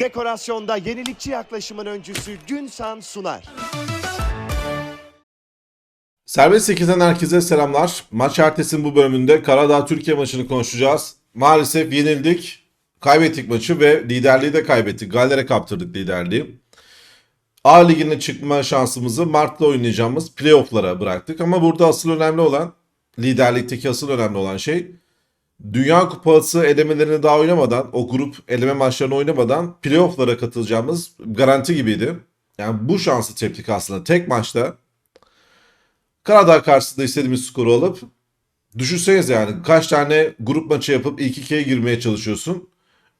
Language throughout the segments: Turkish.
Dekorasyonda yenilikçi yaklaşımın öncüsü Günsan sunar. Serbest 8'den herkese selamlar. Maç ertesinin bu bölümünde Karadağ Türkiye maçını konuşacağız. Maalesef yenildik. Kaybettik maçı ve liderliği de kaybettik. Galler'e kaptırdık liderliği. A ligine çıkma şansımızı Mart'ta oynayacağımız playoff'lara bıraktık. Ama burada asıl önemli olan, liderlikteki asıl önemli olan şey Dünya Kupası elemelerini daha oynamadan, o grup eleme maçlarını oynamadan playoff'lara katılacağımız garanti gibiydi. Yani bu şansı teptik aslında. Tek maçta Karadağ karşısında istediğimiz skoru alıp düşünseniz yani kaç tane grup maçı yapıp ilk ikiye girmeye çalışıyorsun.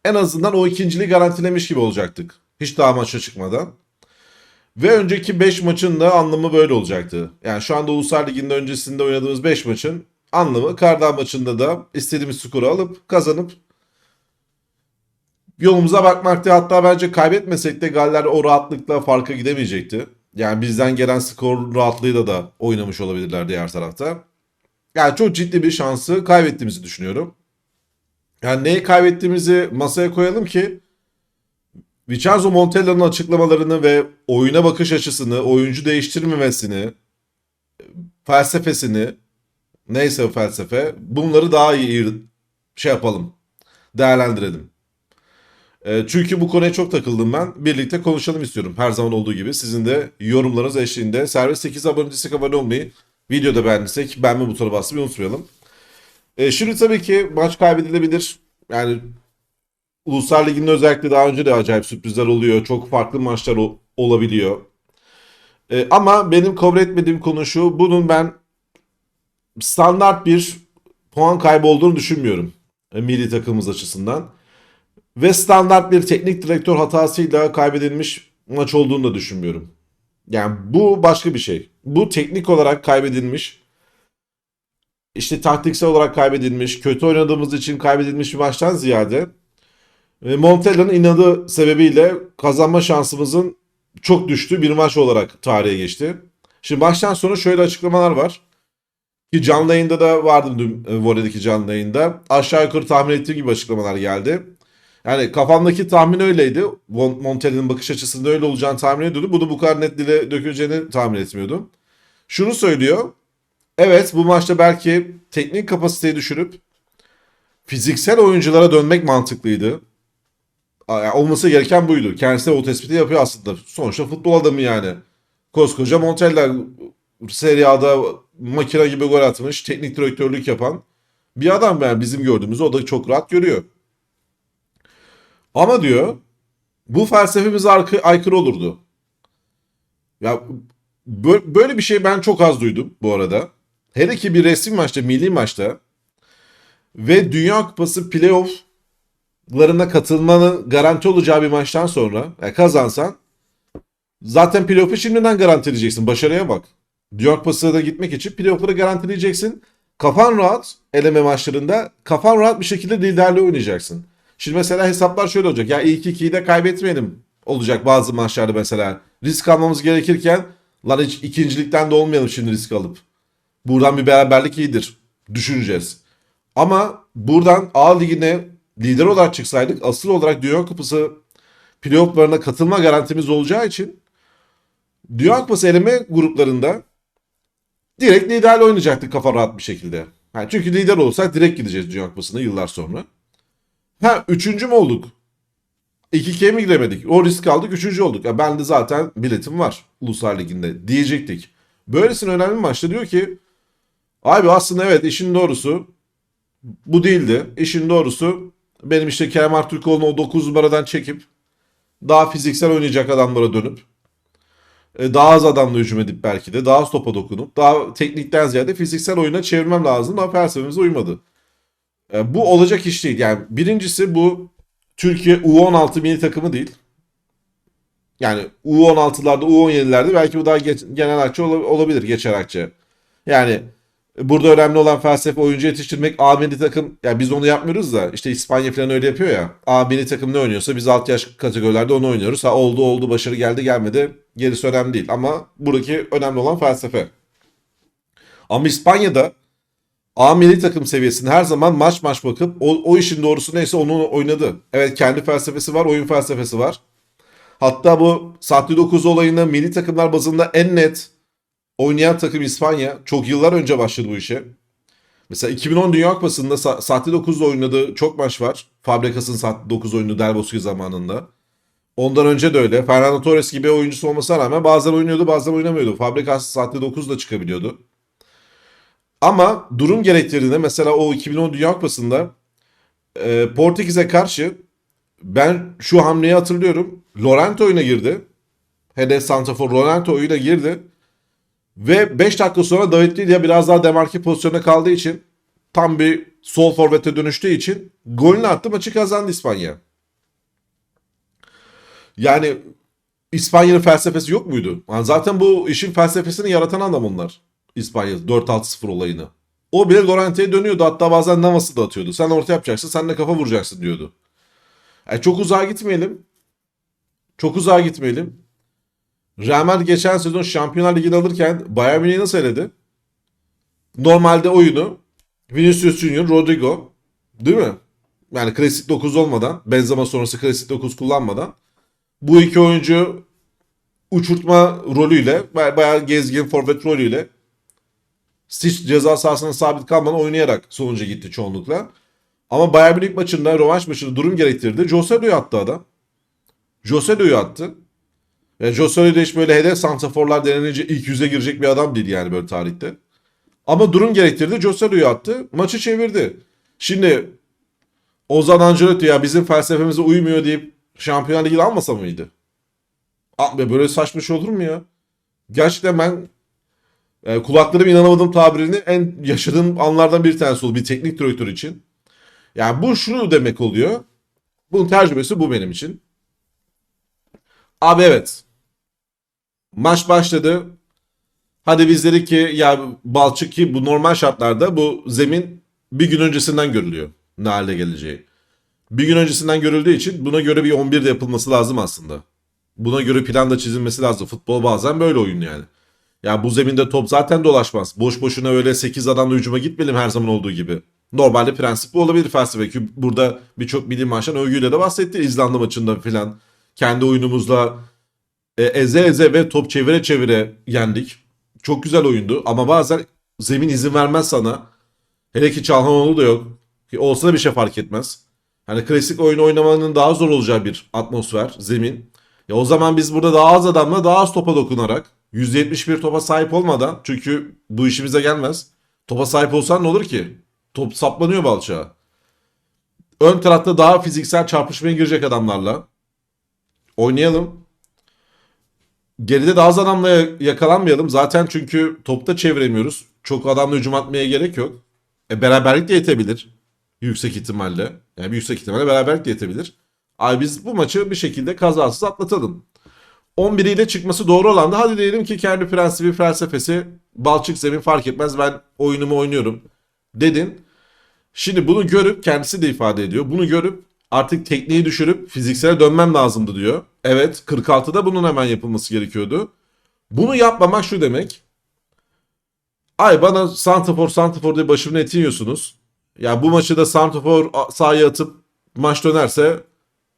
En azından o ikinciliği garantilemiş gibi olacaktık. Hiç daha maça çıkmadan. Ve önceki 5 maçın da anlamı böyle olacaktı. Yani şu anda Uluslar Ligi'nde öncesinde oynadığımız 5 maçın anlamı Karadağ maçında da istediğimiz skoru alıp kazanıp yolumuza bakmakta hatta bence kaybetmesek de Galler o rahatlıkla farka gidemeyecekti. Yani bizden gelen skor rahatlığıyla da oynamış olabilirler diğer tarafta. Yani çok ciddi bir şansı kaybettiğimizi düşünüyorum. Yani neyi kaybettiğimizi masaya koyalım ki Vincenzo Montella'nın açıklamalarını ve oyuna bakış açısını, oyuncu değiştirmemesini, felsefesini, neyse o felsefe, bunları daha iyi şey yapalım, değerlendirelim. E, Çünkü bu konuya çok takıldım ben. Birlikte konuşalım istiyorum. Her zaman olduğu gibi. Sizin de yorumlarınız eşliğinde. Servis 8 abone değilsek abone olmayı, videoda beğendiysek beğenme butonu basmayı unutmayalım. E, şimdi tabii ki maç kaybedilebilir. Yani Uluslar Ligi'nde özellikle daha önce de acayip sürprizler oluyor. Çok farklı maçlar olabiliyor. E, ama benim kabul etmediğim konu şu. Bunun ben standart bir puan kaybı olduğunu düşünmüyorum. E, milli takımımız açısından ve standart bir teknik direktör hatasıyla kaybedilmiş maç olduğunu da düşünmüyorum. Yani bu başka bir şey. Bu teknik olarak kaybedilmiş, işte taktiksel olarak kaybedilmiş, kötü oynadığımız için kaybedilmiş bir maçtan ziyade e, Montella'nın inadı sebebiyle kazanma şansımızın çok düştüğü bir maç olarak tarihe geçti. Şimdi maçtan sonra şöyle açıklamalar var. Ki canlı yayında da vardı dün e, Vole'deki canlı yayında. Aşağı yukarı tahmin ettiğim gibi açıklamalar geldi. Yani kafamdaki tahmin öyleydi. Montella'nın bakış açısında öyle olacağını tahmin ediyordum. Bunu bu kadar net dile döküleceğini tahmin etmiyordum. Şunu söylüyor. Evet bu maçta belki teknik kapasiteyi düşürüp fiziksel oyunculara dönmek mantıklıydı. Yani olması gereken buydu. Kendisi de o tespiti yapıyor aslında. Sonuçta futbol adamı yani. Koskoca Montella Serie A'da makine gibi gol atmış, teknik direktörlük yapan bir adam yani bizim gördüğümüzü o da çok rahat görüyor. Ama diyor bu felsefemize arka- aykırı olurdu. Ya bö- böyle bir şey ben çok az duydum bu arada. Hele ki bir resmi maçta, milli maçta ve Dünya Kupası playoff'larına katılmanın garanti olacağı bir maçtan sonra yani kazansan zaten playoff'u şimdiden garantileyeceksin. Başarıya bak. Dünya Kupası'na da gitmek için playoff'ları garantileyeceksin. Kafan rahat eleme maçlarında kafan rahat bir şekilde liderliği oynayacaksın. Şimdi mesela hesaplar şöyle olacak. Ya ilk ikiyi de kaybetmeyelim olacak bazı maçlarda mesela. Risk almamız gerekirken lan hiç ikincilikten de olmayalım şimdi risk alıp. Buradan bir beraberlik iyidir. Düşüneceğiz. Ama buradan A ligine lider olarak çıksaydık asıl olarak Dünya Kupası playofflarına katılma garantimiz olacağı için Dünya Kupası eleme gruplarında direkt liderle oynayacaktık kafa rahat bir şekilde. Yani çünkü lider olursak direkt gideceğiz Dünya Kupası'na yıllar sonra. Ha üçüncü mü olduk? 2-2'ye mi giremedik? O risk aldık üçüncü olduk. Ya ben de zaten biletim var Uluslar Ligi'nde diyecektik. Böylesine önemli maçta diyor ki abi aslında evet işin doğrusu bu değildi. İşin doğrusu benim işte Kerem Aktürkoğlu'nu o 9 numaradan çekip daha fiziksel oynayacak adamlara dönüp daha az adamla hücum edip belki de daha az topa dokunup daha teknikten ziyade fiziksel oyuna çevirmem lazım ama felsefemize uymadı. E, bu olacak iş değil. Yani birincisi bu Türkiye U16 milli takımı değil. Yani U16'larda, U17'lerde belki bu daha geç, genel akçe ola- olabilir geçer akçe. Yani burada önemli olan felsefe oyuncu yetiştirmek A milli takım. Yani biz onu yapmıyoruz da işte İspanya falan öyle yapıyor ya. A milli takım ne oynuyorsa biz alt yaş kategorilerde onu oynuyoruz. Ha oldu oldu başarı geldi gelmedi gerisi önemli değil. Ama buradaki önemli olan felsefe. Ama İspanya'da A milli takım seviyesinde her zaman maç maç bakıp o, o işin doğrusu neyse onu oynadı. Evet kendi felsefesi var, oyun felsefesi var. Hatta bu Saatli 9 olayında milli takımlar bazında en net oynayan takım İspanya. Çok yıllar önce başladı bu işe. Mesela 2010 Dünya Kupası'nda Sa- Saatli 9'da oynadığı çok maç var. Fabregas'ın Saatli 9 oyunu Del Bosque zamanında. Ondan önce de öyle. Fernando Torres gibi oyuncusu olmasına rağmen bazen oynuyordu bazen oynamıyordu. Fabregas Saatli 9'da çıkabiliyordu. Ama durum gerektirdiğinde mesela o 2010 Dünya Kupası'nda e, Portekiz'e karşı ben şu hamleyi hatırlıyorum. Lorente oyuna girdi. Hedef Santrafor Lorente oyuna girdi. Ve 5 dakika sonra David Villa biraz daha demarke pozisyonda kaldığı için tam bir sol forvete dönüştüğü için golünü attı maçı kazandı İspanya. Yani İspanya'nın felsefesi yok muydu? Yani zaten bu işin felsefesini yaratan adam onlar. İspanya 4-6-0 olayını. O bile Lorente'ye dönüyordu. Hatta bazen Navas'ı da atıyordu. Sen orta yapacaksın, sen de kafa vuracaksın diyordu. Yani çok uzağa gitmeyelim. Çok uzağa gitmeyelim. Real Madrid geçen sezon Şampiyonlar Ligi'ni alırken Bayern Münih'i nasıl eledi? Normalde oyunu Vinicius Junior, Rodrigo değil mi? Yani klasik 9 olmadan, Benzema sonrası klasik 9 kullanmadan bu iki oyuncu uçurtma rolüyle, baya- bayağı gezgin forvet rolüyle hiç ceza sahasına sabit kalmadan oynayarak sonuca gitti çoğunlukla. Ama Bayern Münih maçında, rövanş maçında durum gerektirdi. Joselo'yu attı adam. Joselo'yu attı. Ve Joselu de hiç böyle hedef santraforlar denilince ilk yüze girecek bir adam değil yani böyle tarihte. Ama durum gerektirdi. Joselu'yu attı. Maçı çevirdi. Şimdi Ozan Ancelotti ya bizim felsefemize uymuyor deyip Şampiyonlar Ligi'ni almasa mıydı? Abi böyle saçma şey olur mu ya? Gerçekten ben e, kulaklarım inanamadığım tabirini en yaşadığım anlardan bir tanesi oldu bir teknik direktör için. Yani bu şunu demek oluyor. Bunun tercümesi bu benim için. Abi evet. Maç başladı. Hadi biz dedik ki ya Balçık ki bu normal şartlarda bu zemin bir gün öncesinden görülüyor. Ne hale geleceği. Bir gün öncesinden görüldüğü için buna göre bir 11 de yapılması lazım aslında. Buna göre plan da çizilmesi lazım. Futbol bazen böyle oyun yani. Ya bu zeminde top zaten dolaşmaz. Boş boşuna öyle 8 adamla hücuma gitmeyelim her zaman olduğu gibi. Normalde prensip bu olabilir felsefe. Ki Burada birçok milli maçtan övgüyle de bahsetti. İzlanda maçında filan. Kendi oyunumuzla e, eze eze ve top çevire çevire yendik. Çok güzel oyundu ama bazen zemin izin vermez sana. Hele ki Çalhanoğlu da yok. Ki olsa da bir şey fark etmez. Hani klasik oyun oynamanın daha zor olacağı bir atmosfer, zemin. Ya o zaman biz burada daha az adamla daha az topa dokunarak %71 topa sahip olmadan çünkü bu işimize gelmez. Topa sahip olsan ne olur ki? Top saplanıyor balçağa. Ön tarafta daha fiziksel çarpışmaya girecek adamlarla oynayalım. Geride daha az adamla yakalanmayalım. Zaten çünkü topta çeviremiyoruz. Çok adamla hücum atmaya gerek yok. E, beraberlik de yetebilir. Yüksek ihtimalle. Yani bir yüksek ihtimalle beraberlik de yetebilir. Abi biz bu maçı bir şekilde kazasız atlatalım. 11 ile çıkması doğru olan da hadi diyelim ki kendi prensibi felsefesi balçık zemin fark etmez ben oyunumu oynuyorum dedin. Şimdi bunu görüp kendisi de ifade ediyor. Bunu görüp artık tekniği düşürüp fiziksel dönmem lazımdı diyor. Evet 46'da bunun hemen yapılması gerekiyordu. Bunu yapmamak şu demek. Ay bana Santafor Santafor diye başımın etini yiyorsunuz. Ya bu maçı da Santafor sahaya atıp maç dönerse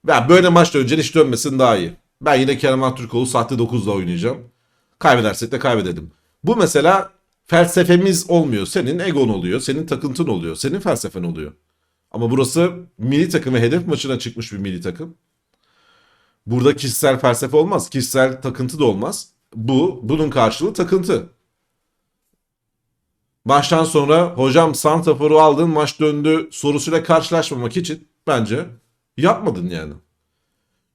ya böyle maç dönünce hiç dönmesin daha iyi. Ben yine Kerem Aktürkoğlu sahte 9'la oynayacağım. Kaybedersek de kaybedelim. Bu mesela felsefemiz olmuyor. Senin egon oluyor. Senin takıntın oluyor. Senin felsefen oluyor. Ama burası milli takım ve hedef maçına çıkmış bir milli takım. Burada kişisel felsefe olmaz. Kişisel takıntı da olmaz. Bu, bunun karşılığı takıntı. Maçtan sonra hocam Santafor'u aldın maç döndü sorusuyla karşılaşmamak için bence yapmadın yani.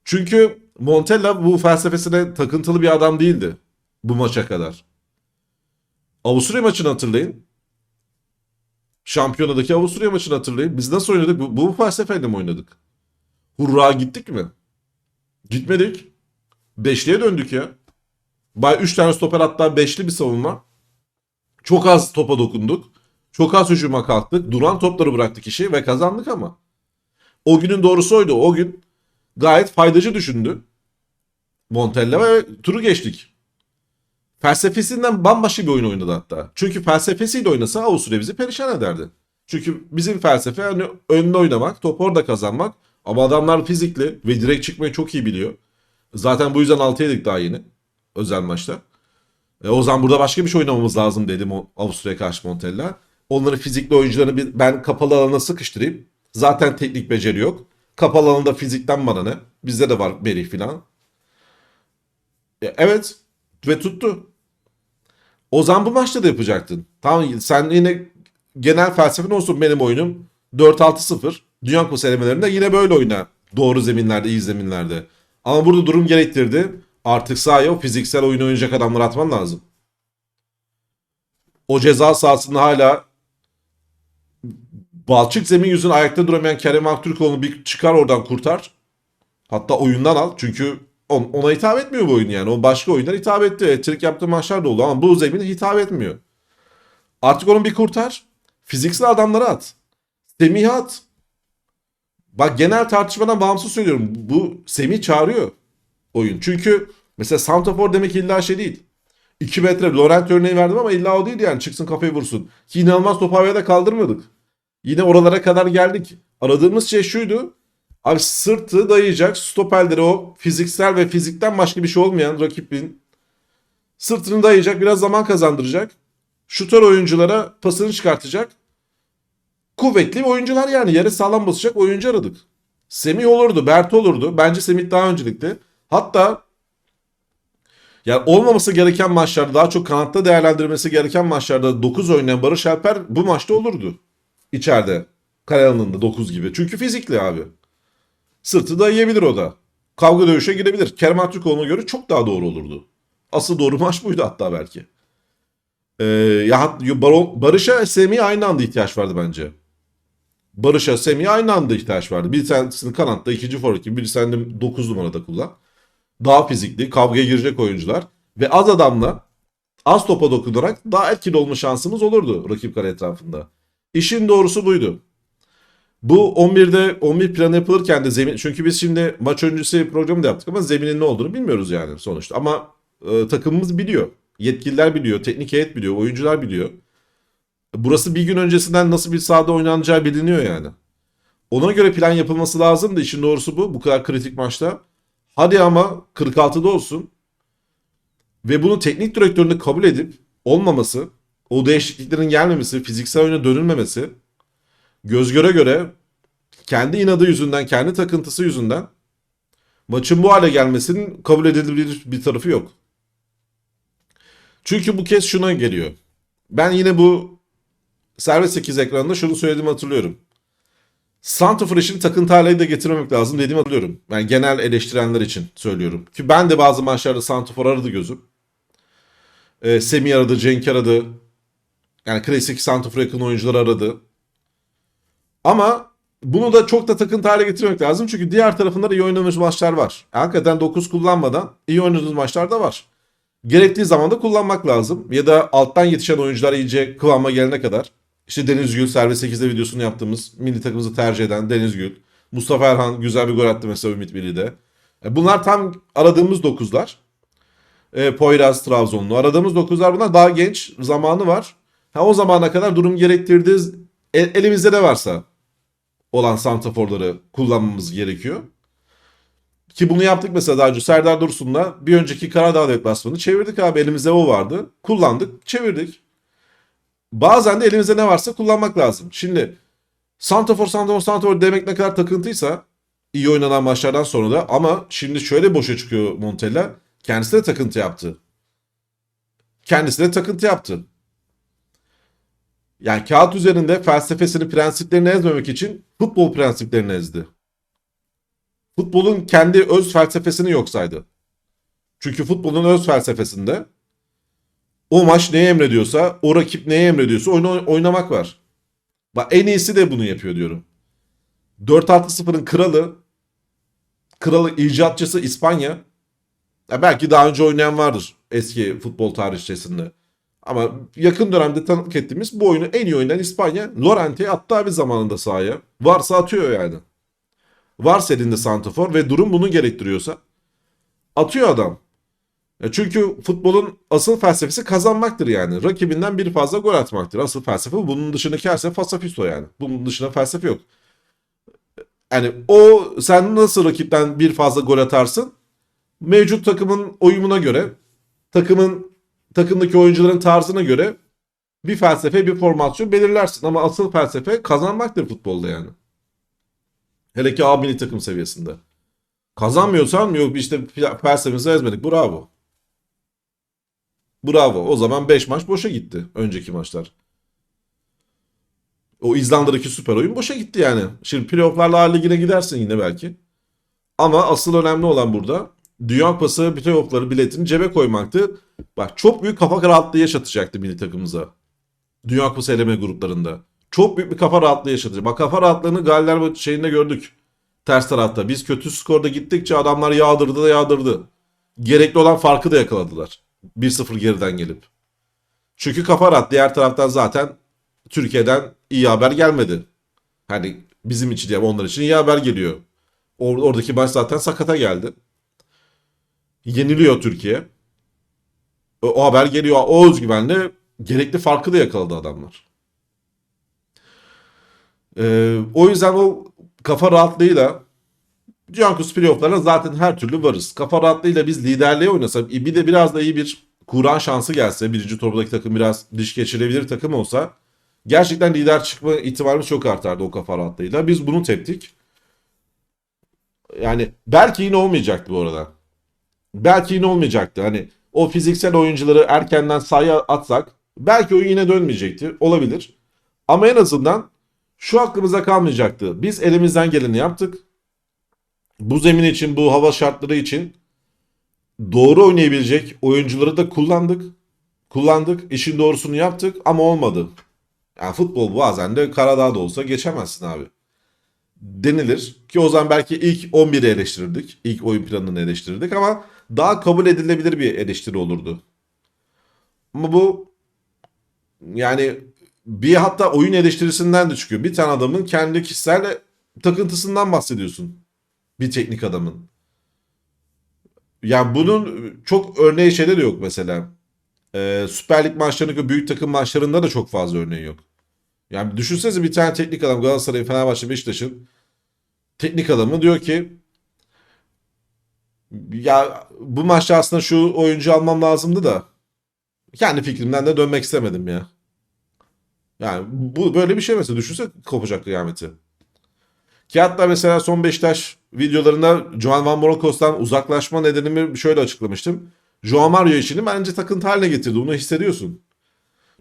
Çünkü Montella bu felsefesine takıntılı bir adam değildi bu maça kadar. Avusturya maçını hatırlayın. Şampiyonadaki Avusturya maçını hatırlayın. Biz nasıl oynadık? Bu, bu felsefeyle mi oynadık? Hurra gittik mi? Gitmedik. Beşliye döndük ya. Bay 3 tane stoper hatta beşli bir savunma. Çok az topa dokunduk. Çok az hücuma kalktık. Duran topları bıraktık işi ve kazandık ama. O günün doğrusu oydu. O gün gayet faydacı düşündü. Montella ve turu geçtik. Felsefesinden bambaşka bir oyun oynadı hatta. Çünkü felsefesiyle oynasa Avusturya bizi perişan ederdi. Çünkü bizim felsefe hani önde oynamak, top orada kazanmak. Ama adamlar fizikli ve direkt çıkmayı çok iyi biliyor. Zaten bu yüzden 6 yedik daha yeni. Özel maçta. E, o zaman burada başka bir şey oynamamız lazım dedim o Avusturya'ya karşı Montella. Onların fizikli oyuncularını bir, ben kapalı alana sıkıştırayım. Zaten teknik beceri yok. Kapalı alanda fizikten bana ne? Bizde de var Berih filan. E, evet ve tuttu. O zaman bu maçta da yapacaktın. Tamam sen yine genel felsefen olsun benim oyunum 4-6-0. Dünya Kupası elemelerinde yine böyle oyna. Doğru zeminlerde, iyi zeminlerde. Ama burada durum gerektirdi. Artık sahaya o fiziksel oyun oynayacak adamları atman lazım. O ceza sahasında hala balçık zemin yüzünden ayakta duramayan Kerem Aktürkoğlu'nu bir çıkar oradan kurtar. Hatta oyundan al. Çünkü on- ona hitap etmiyor bu oyun yani. O başka oyunlar hitap etti. Etrik yaptığı maçlar da oldu ama bu zemin hitap etmiyor. Artık onu bir kurtar. Fiziksel adamları at. Semih'i at. Bak genel tartışmadan bağımsız söylüyorum. Bu Semih çağırıyor oyun. Çünkü mesela Santafor demek illa şey değil. 2 metre Laurent örneği verdim ama illa o değil yani. Çıksın kafayı vursun. Ki inanılmaz topu havaya da kaldırmadık. Yine oralara kadar geldik. Aradığımız şey şuydu. Abi sırtı dayayacak stoperleri o fiziksel ve fizikten başka bir şey olmayan rakibin sırtını dayayacak biraz zaman kazandıracak. Şutör oyunculara pasını çıkartacak. Kuvvetli oyuncular yani yere sağlam basacak oyuncu aradık. Semih olurdu, Bert olurdu. Bence Semih daha öncelikli. Hatta yani olmaması gereken maçlarda daha çok kanatta değerlendirmesi gereken maçlarda 9 oynayan Barış Alper bu maçta olurdu. İçeride. Kale alanında 9 gibi. Çünkü fizikli abi. Sırtı da yiyebilir o da. Kavga dövüşe girebilir. Kerem Aktürkoğlu'na göre çok daha doğru olurdu. Asıl doğru maç buydu hatta belki. Ee, ya Barış'a Semih'e aynı anda ihtiyaç vardı bence. Barış'a Semih'e aynı anda ihtiyaç vardı. Bir tanesini kanatta, ikinci forvet gibi, birisi de 9 numarada kullan. Daha fizikli, kavgaya girecek oyuncular. Ve az adamla, az topa dokunarak daha etkili olma şansımız olurdu rakip kare etrafında. İşin doğrusu buydu. Bu 11'de 11 planı yapılırken de zemin çünkü biz şimdi maç öncesi programı da yaptık ama zeminin ne olduğunu bilmiyoruz yani sonuçta. Ama e, takımımız biliyor. Yetkililer biliyor, teknik heyet biliyor, oyuncular biliyor. Burası bir gün öncesinden nasıl bir sahada oynanacağı biliniyor yani. Ona göre plan yapılması lazım da işin doğrusu bu. Bu kadar kritik maçta. Hadi ama 46'da olsun. Ve bunu teknik direktörünü kabul edip olmaması, o değişikliklerin gelmemesi, fiziksel oyuna dönülmemesi göz göre göre kendi inadı yüzünden, kendi takıntısı yüzünden maçın bu hale gelmesinin kabul edilebilir bir tarafı yok. Çünkü bu kez şuna geliyor. Ben yine bu Servet 8 ekranında şunu söylediğimi hatırlıyorum. Santrafor işini takıntı haline de getirmemek lazım dediğimi hatırlıyorum. Yani genel eleştirenler için söylüyorum. Ki ben de bazı maçlarda Santrafor aradı gözüm. Ee, Semih aradı, Cenk aradı. Yani klasik Santrafor yakın oyuncular aradı. Ama bunu da çok da takıntı hale getirmek lazım. Çünkü diğer tarafında da iyi oynadığımız maçlar var. Hakikaten 9 kullanmadan iyi oynadığımız maçlar da var. Gerektiği zaman da kullanmak lazım. Ya da alttan yetişen oyuncular iyice kıvama gelene kadar. İşte Deniz Gül, Servet 8'de videosunu yaptığımız milli takımımızı tercih eden Deniz Gül. Mustafa Erhan güzel bir gol attı mesela Ümit Milli'de. E, Bunlar tam aradığımız 9'lar. E, Poyraz, Trabzonlu. Aradığımız 9'lar bunlar daha genç zamanı var. Ha, o zamana kadar durum gerektirdiği el- elimizde ne varsa olan santraforları kullanmamız gerekiyor. Ki bunu yaptık mesela daha önce Serdar Dursun'la bir önceki Karadağ deplasmanı çevirdik abi elimizde o vardı. Kullandık çevirdik. Bazen de elimizde ne varsa kullanmak lazım. Şimdi santrafor santrafor santrafor demek ne kadar takıntıysa iyi oynanan maçlardan sonra da ama şimdi şöyle boşa çıkıyor Montella. Kendisi de takıntı yaptı. Kendisi de takıntı yaptı. Yani kağıt üzerinde felsefesini, prensiplerini ezmemek için futbol prensiplerini ezdi. Futbolun kendi öz felsefesini yok saydı. Çünkü futbolun öz felsefesinde o maç neye emrediyorsa, o rakip neye emrediyorsa oyunu oynamak var. Bak en iyisi de bunu yapıyor diyorum. 4-6-0'ın kralı, kralı icatçısı İspanya. Ya belki daha önce oynayan vardır eski futbol tarihçesinde. Ama yakın dönemde tanıklık ettiğimiz bu oyunu en iyi oynayan İspanya. Lorente attı abi zamanında sahaya. Varsa atıyor yani. Varsa elinde santrafor ve durum bunu gerektiriyorsa atıyor adam. Çünkü futbolun asıl felsefesi kazanmaktır yani. Rakibinden bir fazla gol atmaktır. Asıl felsefe bu. Bunun dışındaki her şey fasafiso yani. Bunun dışında felsefe yok. Yani o sen nasıl rakipten bir fazla gol atarsın? Mevcut takımın oyununa göre, takımın takımdaki oyuncuların tarzına göre bir felsefe, bir formasyon belirlersin. Ama asıl felsefe kazanmaktır futbolda yani. Hele ki A takım seviyesinde. Kazanmıyorsan yok işte felsefemizi ezmedik. Bravo. Bravo. O zaman 5 maç boşa gitti. Önceki maçlar. O İzlanda'daki süper oyun boşa gitti yani. Şimdi playofflarla A Ligi'ne gidersin yine belki. Ama asıl önemli olan burada Dünya Kupası playoffları biletini cebe koymaktı. Bak çok büyük kafa rahatlığı yaşatacaktı milli takımımıza. Dünya Kupası eleme gruplarında. Çok büyük bir kafa rahatlığı yaşatacak. Bak kafa rahatlığını Galler şeyinde gördük. Ters tarafta. Biz kötü skorda gittikçe adamlar yağdırdı da yağdırdı. Gerekli olan farkı da yakaladılar. 1-0 geriden gelip. Çünkü kafa rahat. Diğer taraftan zaten Türkiye'den iyi haber gelmedi. Hani bizim için diye onlar için iyi haber geliyor. Or- oradaki maç zaten sakata geldi. Yeniliyor Türkiye. O, o haber geliyor. O özgüvenle gerekli farkı da yakaladı adamlar. Ee, o yüzden o kafa rahatlığıyla Cankos playoff'larına zaten her türlü varız. Kafa rahatlığıyla biz liderliğe oynasak bir de biraz da iyi bir Kur'an şansı gelse birinci turdaki takım biraz diş geçirebilir takım olsa gerçekten lider çıkma ihtimalimiz çok artardı o kafa rahatlığıyla. Biz bunu teptik. Yani belki yine olmayacaktı bu arada. Belki yine olmayacaktı. Hani o fiziksel oyuncuları erkenden sahaya atsak belki oyun yine dönmeyecekti. Olabilir. Ama en azından şu aklımıza kalmayacaktı. Biz elimizden geleni yaptık. Bu zemin için, bu hava şartları için doğru oynayabilecek oyuncuları da kullandık. Kullandık, işin doğrusunu yaptık ama olmadı. Yani futbol bazen de Karadağ'da olsa geçemezsin abi. Denilir ki o zaman belki ilk 11'i eleştirirdik. İlk oyun planını eleştirirdik ama daha kabul edilebilir bir eleştiri olurdu. Ama bu yani bir hatta oyun eleştirisinden de çıkıyor. Bir tane adamın kendi kişisel takıntısından bahsediyorsun. Bir teknik adamın. Yani bunun çok örneği şeyde de yok mesela. Ee, Süper Lig maçlarındaki büyük takım maçlarında da çok fazla örneği yok. Yani düşünsenize bir tane teknik adam Galatasaray, Fenerbahçe, Beşiktaş'ın teknik adamı diyor ki ya bu maçta aslında şu oyuncu almam lazımdı da kendi fikrimden de dönmek istemedim ya. Yani bu böyle bir şey mesela düşünse kopacak kıyameti. Ki hatta mesela son Beşiktaş videolarında Joan Van Bronckhorst'tan uzaklaşma nedenimi şöyle açıklamıştım. Joao Mario işini bence takıntı haline getirdi. Bunu hissediyorsun.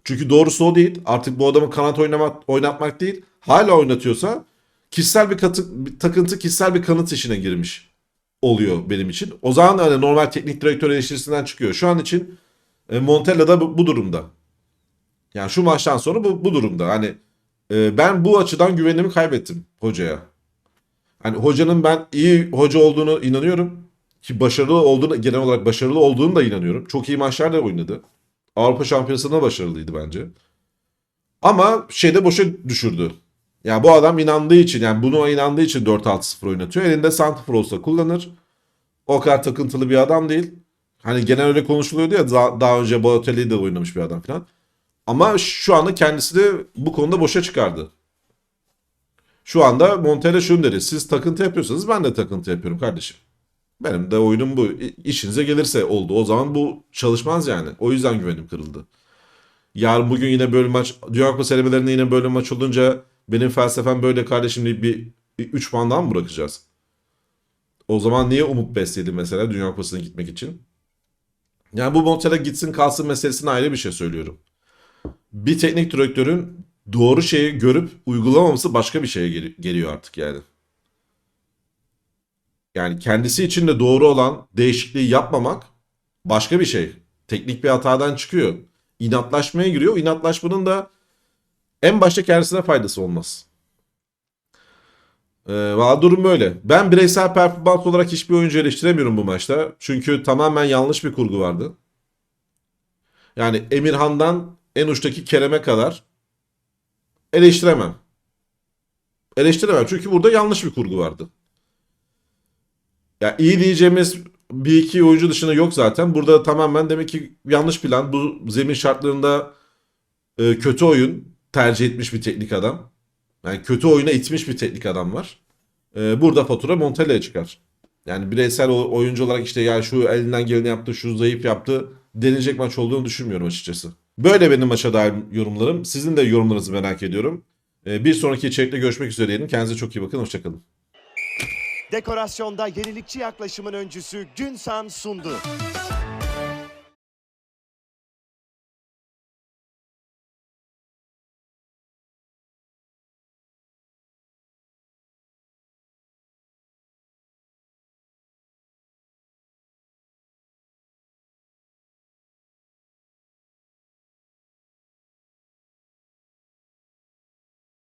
Çünkü doğrusu o değil. Artık bu adamın kanat oynamak, oynatmak değil. Hala oynatıyorsa kişisel bir, katı, bir takıntı, kişisel bir kanıt işine girmiş oluyor benim için. O zaman hani normal teknik direktör eleştirisinden çıkıyor. Şu an için e, Montella da bu, bu durumda. Yani şu maçtan sonra bu, bu durumda. Hani e, ben bu açıdan güvenimi kaybettim hocaya. Hani hocanın ben iyi hoca olduğunu inanıyorum. Ki başarılı olduğunu, genel olarak başarılı olduğunu da inanıyorum. Çok iyi maçlar da oynadı. Avrupa Şampiyonası'nda başarılıydı bence. Ama şeyde boşa düşürdü. Yani bu adam inandığı için yani buna inandığı için 4-6-0 oynatıyor. Elinde Santifor olsa kullanır. O kadar takıntılı bir adam değil. Hani genel öyle konuşuluyordu ya daha, daha önce Balotelli de oynamış bir adam falan. Ama şu anda kendisi de bu konuda boşa çıkardı. Şu anda Montella şunu dedi. Siz takıntı yapıyorsanız ben de takıntı yapıyorum kardeşim. Benim de oyunum bu. İşinize gelirse oldu. O zaman bu çalışmaz yani. O yüzden güvenim kırıldı. Yarın bugün yine böyle maç, Dünya Kupası elemelerinde yine böyle maç olunca benim felsefem böyle kardeşim deyip bir 3 puan daha mı bırakacağız? O zaman niye umut besledim mesela Dünya Kupası'na gitmek için? Yani bu Montella gitsin kalsın meselesine ayrı bir şey söylüyorum. Bir teknik direktörün doğru şeyi görüp uygulamaması başka bir şeye gel- geliyor artık yani. Yani kendisi için de doğru olan değişikliği yapmamak başka bir şey. Teknik bir hatadan çıkıyor. İnatlaşmaya giriyor. İnatlaşmanın da en başta kendisine faydası olmaz. Ee, valla durum böyle. Ben bireysel performans olarak hiçbir oyuncu eleştiremiyorum bu maçta. Çünkü tamamen yanlış bir kurgu vardı. Yani Emirhan'dan en uçtaki Kerem'e kadar eleştiremem. Eleştiremem çünkü burada yanlış bir kurgu vardı. Ya iyi diyeceğimiz bir iki oyuncu dışında yok zaten. Burada tamamen demek ki yanlış plan. Bu zemin şartlarında e, kötü oyun tercih etmiş bir teknik adam. Yani kötü oyuna itmiş bir teknik adam var. E, burada fatura Montella'ya çıkar. Yani bireysel oyuncu olarak işte ya şu elinden geleni yaptı, şu zayıf yaptı denilecek maç olduğunu düşünmüyorum açıkçası. Böyle benim maça dair yorumlarım. Sizin de yorumlarınızı merak ediyorum. E, bir sonraki içerikte görüşmek üzere diyelim. Kendinize çok iyi bakın. Hoşçakalın. Dekorasyonda yenilikçi yaklaşımın öncüsü Günsan sundu.